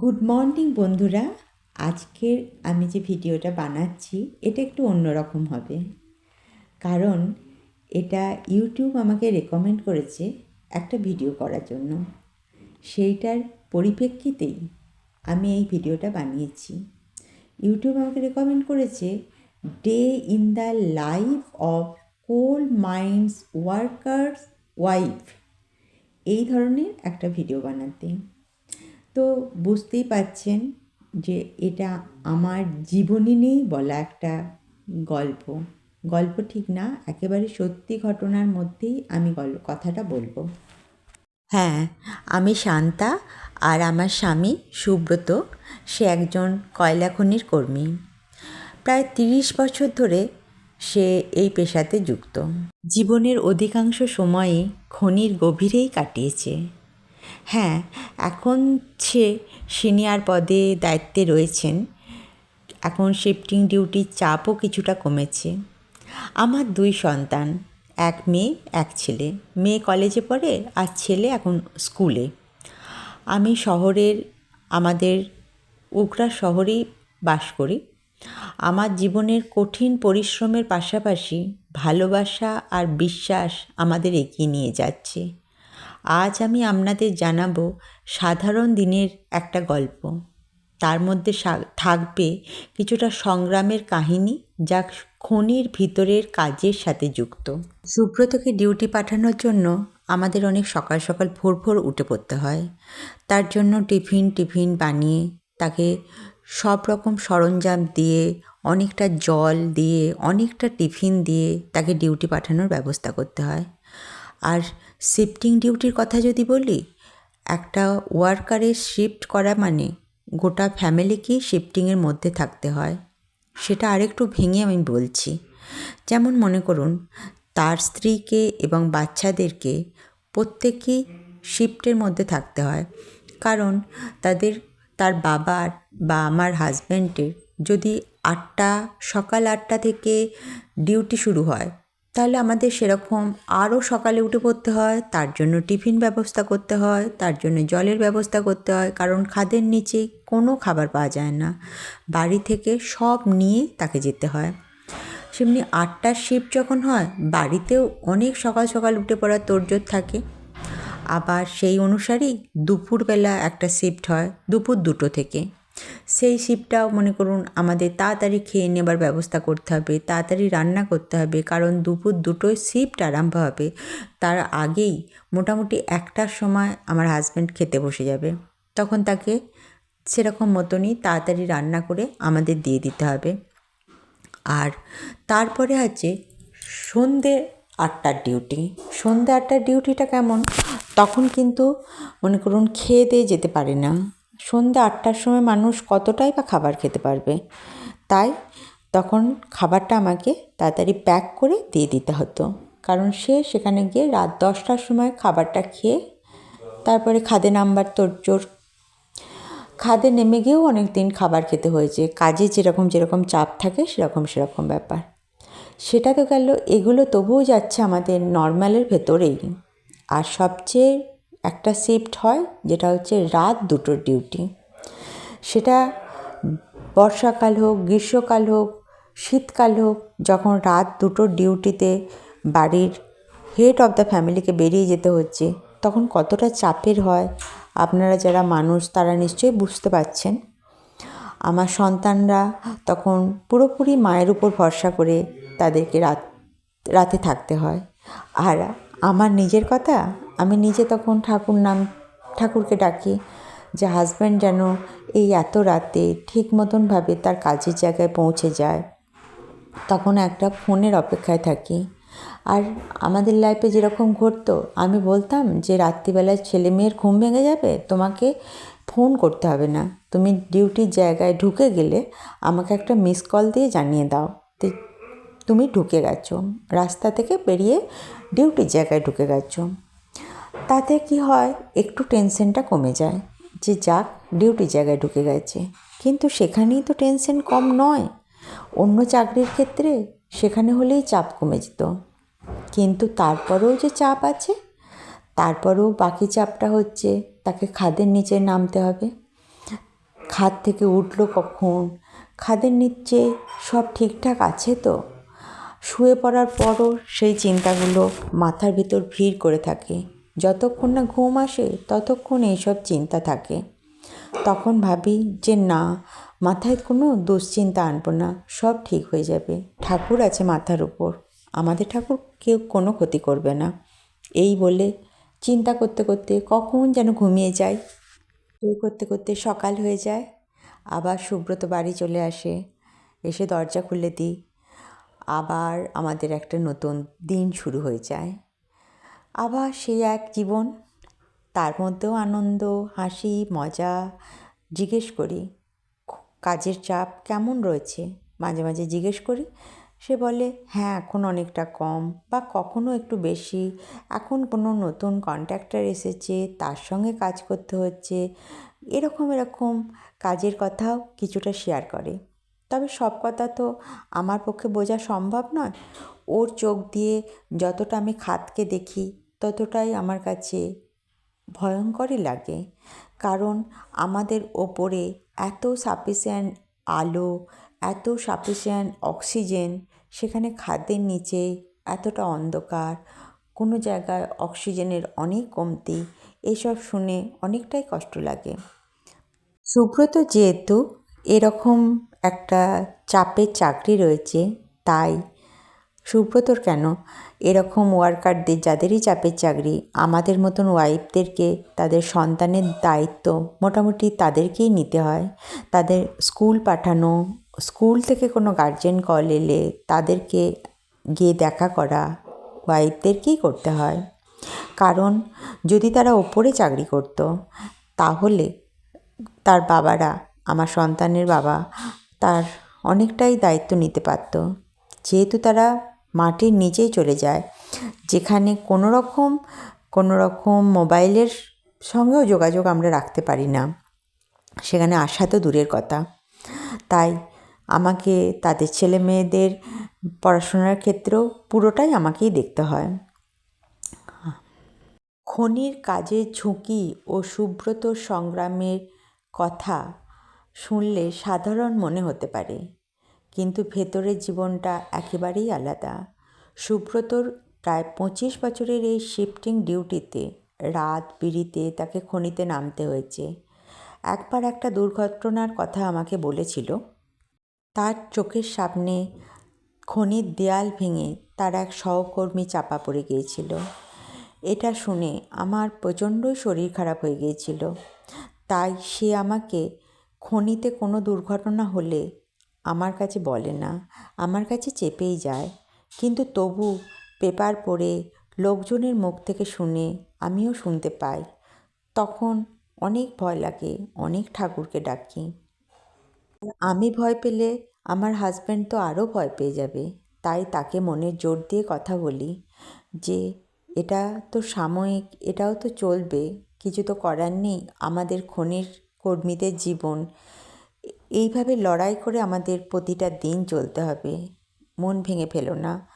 Good morning বন্ধুরা। আজকের আমি যে ভিডিওটা বানাচ্ছি, এটা একটু অন্যরকম হবে। কারণ এটা ইউটিউব আমাকে রেকমেন্ড করেছে একটা ভিডিও করার জন্য। সেইটার পরিপ্রেক্ষিতেই আমি এই ভিডিওটা বানিয়েছি। ইউটিউব আমাকে রেকমেন্ড করেছে day in the life of coal minds workers wife এই ধরনের একটা ভিডিও বানাতে। তো বুঝতেই পাচ্ছেন যে এটা আমার জীবনী নিয়েই বলা একটা গল্প। গল্প ঠিক না, একেবারে সত্যি ঘটনার মধ্যেই আমি কথাটা বলব। হ্যাঁ আমি শান্তা আর আমার স্বামী সুব্রত, সে একজন কয়লা খনির কর্মী। প্রায় তিরিশ বছর ধরে সে এই পেশাতে যুক্ত। জীবনের অধিকাংশ সময়ই খনির গভীরেই কাটিয়েছে। হ্যাঁ এখন সে সিনিয়র পদে দায়িত্বে রয়েছেন। এখন শিফটিং ডিউটির চাপও কিছুটা কমেছে। আমার দুই সন্তান, এক মেয়ে, এক ছেলে। মেয়ে কলেজে পড়ে আর ছেলে এখন স্কুলে। আমি শহরের, আমাদের উকরা শহরেই বাস করি। আমার জীবনের কঠিন পরিশ্রমের পাশাপাশি ভালোবাসা আর বিশ্বাস আমাদের এগিয়ে নিয়ে যাচ্ছে। আজ আমি আপনাদের জানাব সাধারণ দিনের একটা গল্প। তার মধ্যে থাকবে কিছুটা সংগ্রামের কাহিনী যা খনির ভিতরের কাজের সাথে যুক্ত। সুব্রতকে ডিউটি পাঠানোর জন্য আমাদের অনেক সকাল সকাল ভোর ভোর উঠে পড়তে হয়। তার জন্য টিফিন টিফিন বানিয়ে তাকে সব রকম সরঞ্জাম দিয়ে, অনেকটা জল দিয়ে, অনেকটা টিফিন দিয়ে তাকে ডিউটি পাঠানোর ব্যবস্থা করতে হয়। আর শিফটিং ডিউটির কথা যদি বলি, একটা ওয়ার্কারের শিফট করা মানে গোটা ফ্যামিলিকেই শিফটিংয়ের মধ্যে থাকতে হয়। সেটা আরেকটু ভেঙে আমি বলছি। যেমন মনে করুন, তার স্ত্রীকে এবং বাচ্চাদেরকে প্রত্যেকেই শিফটের মধ্যে থাকতে হয়। কারণ তাদের, তার বাবার বা আমার হাজব্যান্ডের যদি আটটা, সকাল আটটা থেকে ডিউটি শুরু হয় তাহলে আমাদের সেরকম আরও সকালে উঠে পড়তে হয়, তার জন্য টিফিন ব্যবস্থা করতে হয়, তার জন্য জলের ব্যবস্থা করতে হয়, কারণ খাদের নিচে কোনো খাবার পাওয়া যায় না। বাড়ি থেকে সব নিয়ে তাকে যেতে হয়। সেমনি আটটার শিফট যখন হয়, বাড়িতেও অনেক সকাল সকাল উঠে পড়ার তোড়জোড় থাকে। আবার সেই অনুসারেই দুপুরবেলা একটা শিফট হয়, দুপুর দুটো থেকে। সেই শিপটাও মনে করুন আমাদের তাড়াতাড়ি খেয়ে নেবার ব্যবস্থা করতে হবে, তাড়াতাড়ি রান্না করতে হবে, কারণ দুপুর দুটোয় শিফট আরম্ভ হবে, তার আগেই মোটামুটি একটার সময় আমার হাজব্যান্ড খেতে বসে যাবে। তখন তাকে সেরকম মতনই তাড়াতাড়ি রান্না করে আমাদের দিয়ে দিতে হবে। আর তারপরে আছে সন্ধে আটটার ডিউটি সন্ধে আটটার ডিউটিটা কেমন? তখন কিন্তু মনে করুন খেয়ে দিয়ে যেতে পারে না। সন্ধ্যে আটটার সময় মানুষ কতটাই বা খাবার খেতে পারবে? তাই তখন খাবারটা আমাকে তাড়াতাড়ি প্যাক করে দিয়ে দিতে হতো। কারণ সে সেখানে গিয়ে রাত দশটার সময় খাবারটা খেয়ে তারপরে খাদে নামবার তোড়জোড় খাদে নেমে গিয়েও অনেক দিন খাবার খেতে হয়েছে। কাজে যেরকম যেরকম চাপ থাকে সেরকম সেরকম ব্যাপার। সেটা তো গেল, এগুলো তবুও যাচ্ছে আমাদের নর্মালের ভেতরেই। আর সবচেয়ে একটা শিফট হয়, যেটা হচ্ছে রাত দুটোর ডিউটি সেটা বর্ষাকাল হোক, গ্রীষ্মকাল হোক, শীতকাল হোক, যখন রাত দুটোর ডিউটিতে বাড়ির হেড অফ দ্য ফ্যামিলিকে বেরিয়ে যেতে হচ্ছে, তখন কতটা চাপের হয়, আপনারা যারা মানুষ তারা নিশ্চয়ই বুঝতে পারছেন। আমার সন্তানরা তখন পুরোপুরি মায়ের উপর ভরসা করে তাদেরকে রাত, রাতে থাকতে হয়। আর আমার নিজের কথা আমি নিজে তখন ঠাকুর নাম, ঠাকুরকে ডাকি যে হাজব্যান্ড যেন এই এত রাতে ঠিক মতনভাবে তার কাজের জায়গায় পৌঁছে যায়। তখন একটা ফোনের অপেক্ষায় থাকি। আর আমাদের লাইফে যেরকম ঘটতো, আমি বলতাম যে রাত্রিবেলায় ছেলে মেয়ের ঘুম ভেঙে যাবে, তোমাকে ফোন করতে হবে না। তুমি ডিউটির জায়গায় ঢুকে গেলে আমাকে একটা মিস কল দিয়ে জানিয়ে দাও তুমি ঢুকে গেছো, রাস্তা থেকে বেরিয়ে ডিউটির জায়গায় ঢুকে গেছো। তাতে কি হয়, একটু টেনশনটা কমে যায়। যে যাক ডিউটির জায়গায় ঢুকে গেছে। কিন্তু সেখানেই তো টেনশন কম নয়। অন্য চাকরির ক্ষেত্রে সেখানে হলেই চাপ কমে যেত। কিন্তু তারপরেও যে চাপ আছে, তারপরেও বাকি চাপটা হচ্ছে তাকে খাদের নিচে নামতে হবে। খাদ থেকে উঠল কখন? খাদের নিচে সব ঠিকঠাক আছে তো? শুয়ে পড়ার পরও সেই চিন্তাগুলো মাথার ভিতর ভিড় করে থাকে। যতক্ষণ না ঘুম আসে, ততক্ষণ এইসব চিন্তা থাকে। তখন ভাবি যে, না, মাথায় কোনো দুশ্চিন্তা আনব না, সব ঠিক হয়ে যাবে। ঠাকুর আছে মাথার উপর। আমাদের ঠাকুর কেউ কোনো ক্ষতি করবে না। এই বলে চিন্তা করতে করতে কখন যেন ঘুমিয়ে যায়। এই করতে করতে সকাল হয়ে যায়। আবার সুব্রত বাড়ি চলে আসে। এসে দরজা খুলে দিই। আবার আমাদের একটা নতুন দিন শুরু হয়ে যায়। আবার সেই এক জীবন, তার মধ্যেও আনন্দ, হাসি, মজা। জিজ্ঞেস করি কাজের চাপ কেমন রয়েছে? মাঝে মাঝে জিজ্ঞেস করি, সে বলে হ্যাঁ এখন অনেকটা কম বা কখনো একটু বেশি। এখন কোনো নতুন কন্ট্রাক্টর এসেছে, তার সঙ্গে কাজ করতে হচ্ছে। এরকম এরকম কাজের কথাও কিছুটা শেয়ার করে। তবে সব কথা তো আমার পক্ষে বোঝা সম্ভব নয়। ওর চোখ দিয়ে যতটা আমি খাতকে দেখি ততটাই আমার কাছে ভয়ঙ্করই লাগে। কারণ আমাদের ওপরে এত সাফিসিয়েন্ট আলো, এত সাফিসিয়েন্ট অক্সিজেন, সেখানে খাদ্যের নিচে এতটা অন্ধকার, কোনো জায়গায় অক্সিজেনের অনেক কমতি, এসব শুনে অনেকটাই কষ্ট লাগে। সুব্রত যেহেতু এরকম একটা চাপের চাকরি রয়েছে, তাই সুব্রতর কেন? এরকম ওয়ার্কারদের যাদেরই চাপের চাকরি, আমাদের মতন ওয়াইফদেরকে তাদের সন্তানের দায়িত্ব মোটামুটি তাদেরকেই নিতে হয়। তাদের স্কুল পাঠানো, স্কুল থেকে কোনো গার্জেন কল এলে তাদেরকে গিয়ে দেখা করা ওয়াইফদেরকেই করতে হয়। কারণ যদি তারা ওপরে চাকরি করতো, তাহলে তার বাবারা, আমার সন্তানের বাবা, তার অনেকটাই দায়িত্ব নিতে পারত। যেহেতু তারা মাটির নিচেই চলে যায়। যেখানে কোনো রকম কোনো রকম মোবাইলের সঙ্গেও যোগাযোগ আমরা রাখতে পারি না। সেখানে আসা তো দূরের কথা। তাই আমাকে তাদের ছেলে মেয়েদের পড়াশোনার ক্ষেত্রেও পুরোটাই আমাকেই দেখতে হয়। খনির কাজের ঝুঁকি ও সুব্রত সংগ্রামের কথা শুনলে সাধারণ মনে হতে পারে। কিন্তু ভেতরের জীবনটা একেবারেই আলাদা। সুব্রতর প্রায় পঁচিশ বছরের এই শিফটিং ডিউটিতে রাত বিড়িতে তাকে খনিতে নামতে হয়েছে। একবার একটা দুর্ঘটনার কথা আমাকে বলেছিল। তার চোখের সামনে খনির দেয়াল ভেঙে তার এক সহকর্মী চাপা পড়ে গিয়েছিল। এটা শুনে আমার প্রচণ্ডই শরীর খারাপ হয়ে গিয়েছিল। তাই সে আমাকে খনিতে কোনো দুর্ঘটনা হলে আমার কাছে বলে না, আমার কাছে চেপেই যায়। কিন্তু তবু পেপার পড়ে লোকজনের মুখ থেকে শুনে আমিও শুনতে পাই। তখন অনেক ভয় লাগে, অনেক ঠাকুরকে ডাকি। আমি ভয় পেলে আমার হাজব্যান্ড তো আরও ভয় পেয়ে যাবে, তাই তাকে মনে জোর দিয়ে কথা বলি যে, এটা তো সাময়িক, এটাও তো চলবে, কিছু তো করার নেই, আমাদের খনির কর্মীদের জীবন এইভাবে লড়াই করে আমাদের প্রতিটা দিন চলতে হবে। মন ভেঙে ফেলো না।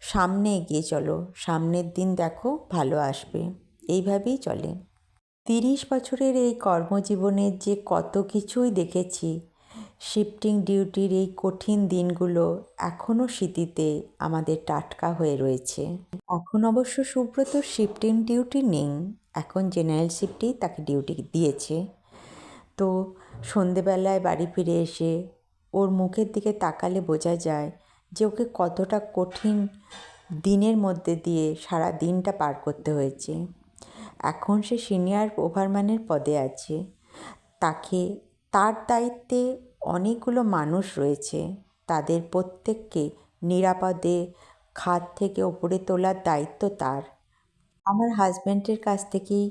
সামনে এগিয়ে চলো। সামনের দিন দেখো ভালো আসবে। এইভাবেই চলে। তিরিশ বছরের এই কর্মজীবনের যে কত কিছুই দেখেছি, শিফটিং ডিউটির এই কঠিন দিনগুলো এখনও স্মৃতিতে আমাদের টাটকা হয়ে রয়েছে। এখন অবশ্য সুব্রত শিফটিং ডিউটি নেই। এখন জেনারেল শিফটেই তাকে ডিউটি দিয়েছে। তো সন্ধেবেলায় বাড়ি ফিরে এসে ওর মুখের দিকে তাকালে বোঝা যায় যে ওকে কতটা কঠিন দিনের মধ্যে দিয়ে সারা দিনটা পার করতে হয়েছে। এখন সে সিনিয়র ওভারম্যানের পদে আছে। তাকে, তার দায়িত্বে অনেকগুলো মানুষ রয়েছে। তাদের প্রত্যেককে নিরাপদে খাদ থেকে ওপরে তোলার দায়িত্ব তার। আমার হাজব্যান্ডের কাছ থেকেই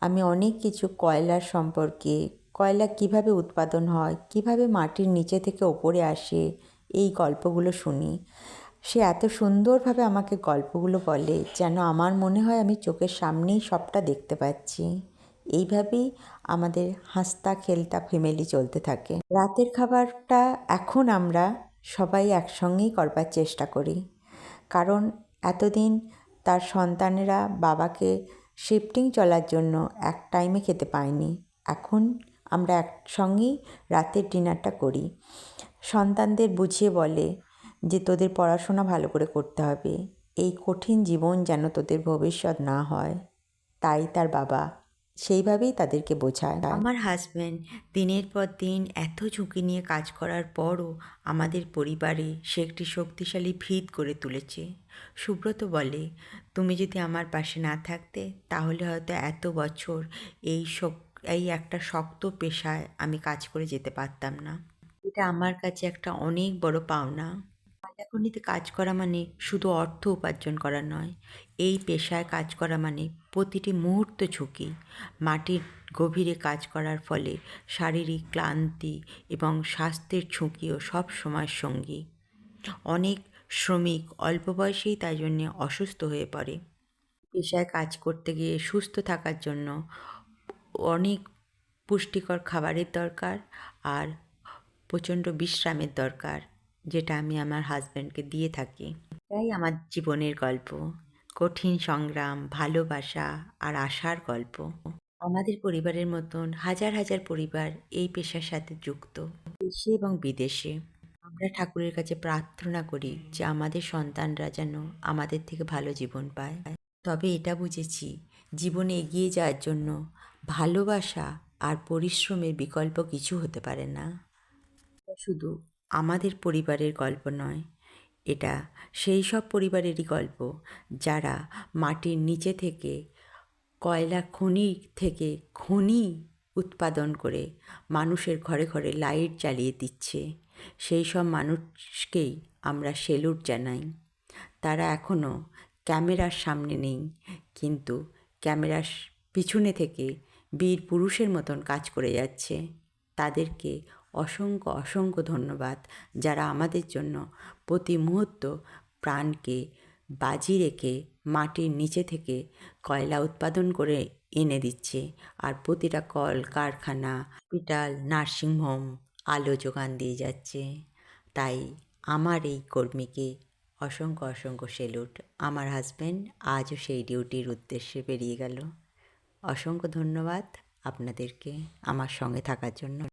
আমি অনেক কিছু কয়লার সম্পর্কে কয়লা কীভাবে উৎপাদন হয়, কীভাবে মাটির নিচে থেকে ওপরে আসে, এই গল্পগুলো শুনি। সে এত সুন্দরভাবে আমাকে গল্পগুলো বলে যেন আমার মনে হয় আমি চোখের সামনেই সবটা দেখতে পাচ্ছি। এইভাবেই আমাদের হাসতা খেলতা ফ্যামিলি চলতে থাকে। রাতের খাবারটা এখন আমরা সবাই একসঙ্গেই করবার চেষ্টা করি। কারণ এতদিন তার সন্তানেরা বাবাকে শিফটিং চলার জন্য এক টাইমে খেতে পায়নি। এখন আমরা একসঙ্গেই রাতের ডিনারটা করি। সন্তানদের বুঝিয়ে বলে যে, তোদের পড়াশোনা ভালো করে করতে হবে। এই কঠিন জীবন যেন তোদের ভবিষ্যৎ না হয়। তাই তার বাবা সেইভাবেই তাদেরকে বোঝায়। আমার হাজব্যান্ড দিনের পর দিন এত ঝুঁকি নিয়ে কাজ করার পরও আমাদের পরিবারে সে একটি শক্তিশালী ভিত করে তুলেছে। সুব্রত বলে, তুমি যদি আমার পাশে না থাকতে, তাহলে হয়তো এত বছর এই শক- এই একটা শক্ত পেশায় আমি কাজ করে যেতে পারতাম না। এটা আমার কাছে একটা অনেক বড় পাওনা। মালাখনিতে কাজ করা মানে শুধু অর্থ উপার্জন করা নয়, এই পেশায় কাজ করা মানে প্রতিটি মুহূর্ত ঝুঁকি। মাটির গভীরে কাজ করার ফলে শারীরিক ক্লান্তি এবং স্বাস্থ্যের ঝুঁকিও সব সময় সঙ্গী। অনেক শ্রমিক অল্প বয়সেই তাই জন্যে অসুস্থ হয়ে পড়ে। পেশায় কাজ করতে গিয়ে সুস্থ থাকার জন্য অনেক পুষ্টিকর খাবারের দরকার আর প্রচণ্ড বিশ্রামের দরকার, যেটা আমি আমার হাজব্যান্ডকে দিয়ে থাকি। এটাই আমার জীবনের গল্প। কঠিন সংগ্রাম, ভালোবাসা আর আশার গল্প। আমাদের পরিবারের মতন হাজার হাজার পরিবার এই পেশার সাথে যুক্ত। দেশে এবং বিদেশে। আমরা ঠাকুরের কাছে প্রার্থনা করি যে আমাদের সন্তানরা যেন আমাদের থেকে ভালো জীবন পায়। তবে এটা বুঝেছি, জীবনে এগিয়ে যাওয়ার জন্য ভালোবাসা আর পরিশ্রমের বিকল্প কিছু হতে পারে না। শুধু আমাদের পরিবারের গল্প নয়, এটা সেই সব পরিবারেরই গল্প যারা মাটির নিচে থেকে কয়লা খনি থেকে খনি উৎপাদন করে মানুষের ঘরে ঘরে লাইট জ্বালিয়ে দিচ্ছে। সেই সব মানুষকেই আমরা সেলুট জানাই। তারা এখনও ক্যামেরার সামনে নেই, কিন্তু ক্যামেরার পিছনে থেকে বীর পুরুষের মতন কাজ করে যাচ্ছে। তাদেরকে অসংখ্য অসংখ্য ধন্যবাদ যারা আমাদের জন্য প্রতি মুহূর্ত প্রাণকে বাজি রেখে মাটির নিচে থেকে কয়লা উৎপাদন করে এনে দিচ্ছে। আর প্রতিটা কল, কারখানা, হসপিটাল নার্সিংহোম আলো যোগান দিয়ে যাচ্ছে। তাই আমার এই কর্মীকে অসংখ্য অসংখ্য সেলুট। আমার হাজব্যান্ড আজও সেই ডিউটির উদ্দেশ্যে বেরিয়ে গেল। অসংখ্য ধন্যবাদ আপনাদেরকে আমার সঙ্গে থাকার জন্য।